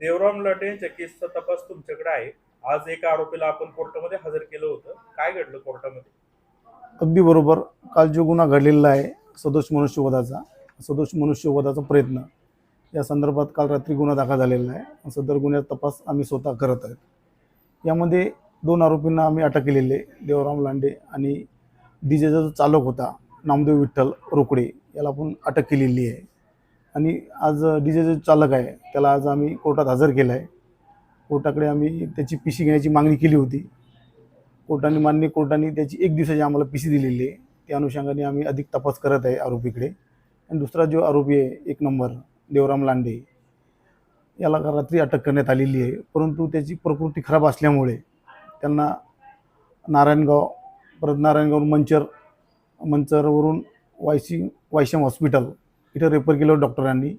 देवराम लाटेंच्या केसचा तपास तुमच्याकडे आहे. आज एका आरोपीला आपण कोर्टामध्ये हजर केलं होतं. काय घडलं कोर्टामध्ये? अगदी बरोबर. काल जो गुन्हा घडलेला आहे सदोष मनुष्यवधाचा सदोष मनुष्यवधाचा प्रयत्न. या संदर्भात काल रात्री गुन्हा दाखल झालेला आहे. सदर गुन्ह्याचा तपास आम्ही स्वतः करत आहेत. यामध्ये दोन आरोपींना आम्ही अटक केलेली आहे. देवराम लांडे आणि डी जेचा जो चालक होता नामदेव विठ्ठल रोकडे याला आपण अटक केलेली आहे. आणि आज डी जे चालक आहे त्याला आज आम्ही कोर्टात हजर केलं आहे कोर्टाकडे आम्ही त्याची पिशी घेण्याची मागणी केली होती. कोर्टाने मान्य कोर्टाने त्याची एक दिवसाची आम्हाला पी सी दिलेली आहे. त्या अनुषंगाने आम्ही अधिक तपास करत आहे आरोपीकडे. आणि दुसरा जो आरोपी आहे एक नंबर देवराम लांडे याला रात्री अटक करण्यात आलेली आहे. परंतु त्याची प्रकृती खराब असल्यामुळे त्यांना नारायणगाव परत नारायणगाव मंचर मंचरवरून वायसिंग वायशम हॉस्पिटल इथं रेफर केलं डॉक्टरांनी.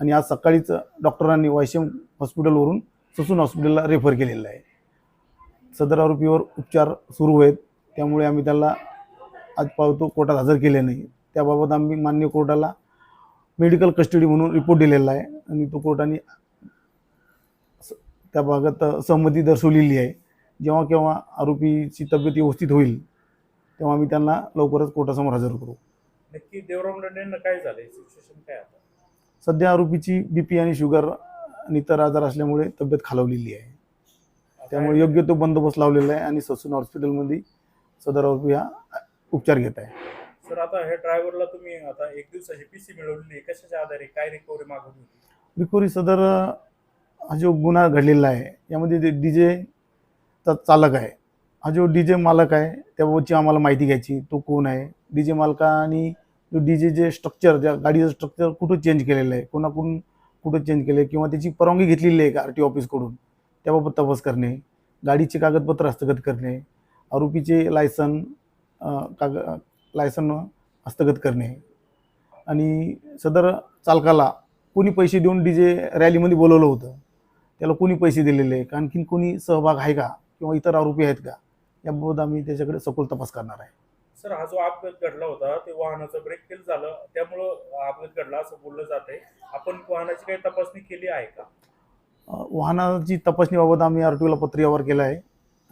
आणि आज सकाळीच डॉक्टरांनी वायशेम हॉस्पिटलवरून ससून हॉस्पिटलला रेफर केलेलं आहे. सदर आरोपीवर उपचार सुरू आहेत. त्यामुळे आम्ही त्याला आज पावतो कोर्टात हजर केले नाही. त्याबाबत आम्ही मान्य कोर्टाला मेडिकल कस्टडी म्हणून रिपोर्ट दिलेला आहे. आणि तो कोर्टाने स- त्या भागात सहमती दर्शवलेली आहे. जेव्हा केव्हा आरोपीची तब्येत व्यवस्थित होईल तेव्हा आम्ही त्यांना लवकरच कोर्टासमोर हजर करू. नक्की देवराम लाटे यांना काय झालंय? सिच्युएशन काय आता? सध्या आरोपीची बी पी आणि शुगर आणि इतर आजार असल्यामुळे तब्येत खालवलेली आहे. त्यामुळे योग्य तो बंदोबस्त लावलेला आहे आणि ससून हॉस्पिटलमध्ये सदर आरोपी हा उपचार घेत आहे. सर आता हे ड्रायव्हरला तुम्ही आता एक दिवसाची पीसी मिळवलेली आहे. कशाच्या आधारे? काय रिकव्हरी मागवली होती? रिकोरी सदर हा जो गुन्हा घडलेला आहे यामध्ये डी जेचा चालक आहे. हा जो डी जे मालक आहे त्याबाबतची आम्हाला माहिती घ्यायची. तो कोण आहे? डी जे मालकाने जो डी जे जे स्ट्रक्चर ज्या गाडीचं स्ट्रक्चर कुठं चेंज केलेलं आहे कोणाकडून कुठं चेंज केलं आहे किंवा त्याची परवानगी घेतलेली आहे का आर टी ऑफिसकडून त्याबाबत तपास करणे गाडीचे कागदपत्र हस्तगत करणे आरोपीचे लायसन काग लायसन हस्तगत करणे. आणि सदर चालकाला कोणी पैसे देऊन डी जे रॅलीमध्ये बोलवलं होतं त्याला कोणी पैसे दिलेले आहे आणखीन कोणी सहभाग आहे का किंवा इतर आरोपी आहेत का याबाबत आम्ही त्याच्याकडे सखोल तपास करणार आहे. सर हा जो अपघात घडला होता ते वाहनाचं ब्रेक फेल झालं. त्यामुळं अपघात घडला असं बोललं जात आहे आपण वाहनाची काही तपासणी केली आहे का? अ, वाहनाची तपासणीबाबत आम्ही आर टी ओला पत्र व्यवहार केला आहे.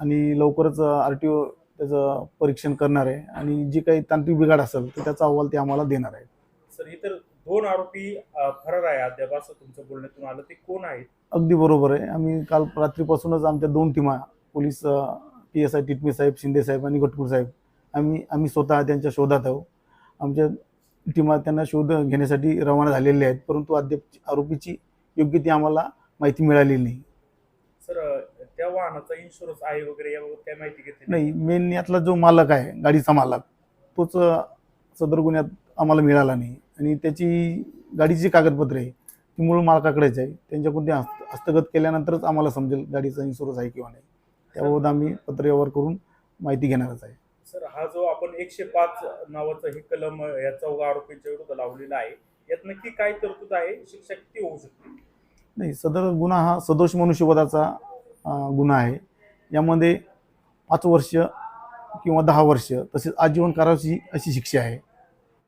आणि लवकरच आर टी ओ त्याचं परीक्षण करणार आहे. आणि जे काही तांत्रिक बिघाड असेल तर त्याचा अहवाल ते आम्हाला देणार आहे सर इतर दोन आरोपी अं, फरार आहे अद्याप असं तुमचं बोलण्यातून आलं. ते कोण आहेत? अगदी बरोबर आहे. आम्ही काल रात्रीपासूनच आमच्या दोन टीमा पोलीस पी एस आय टिटमी साहेब शिंदे साहेब आणि गटपूर साहेब आम्ही आम्ही स्वतः त्यांच्या शोधात आहोत. आमच्या टीमा त्यांना शोध घेण्यासाठी रवाना झालेल्या आहेत परंतु अद्याप आरोपीची योग्य ती आम्हाला माहिती मिळालेली नाही. सर त्या वाहनाचा इन्शुरन्स आहे वगैरे याबाबत काय माहिती घेतली नाही? मेन यातला जो मालक आहे गाडीचा मालक तोच सदर गुन्ह्यात आम्हाला मिळाला नाही. आणि त्याची गाडीची कागदपत्रे ती मूळ मालकाकडेच आहे. त्यांच्याकडून ते हस्त हस्तगत केल्यानंतरच आम्हाला समजेल गाडीचा इन्शुरन्स आहे किंवा नाही. त्याबाबत आम्ही पत्रव्यवहार करून माहिती घेणारच आहे. सर हा जो आपण एकशे पाच नावाचं हे कलम या चौघा आरोपींच्या विरुद्ध लावलेला आहे यात नक्की काय तरतूद आहे? शिक्षा किती होऊ शकते नाही सदर गुन्हा हा सदोष मनुष्यवधाचा गुन्हा आहे. यामध्ये पाच वर्ष किंवा दहा वर्ष तसेच आजीवन कारावाची अशी शिक्षा आहे.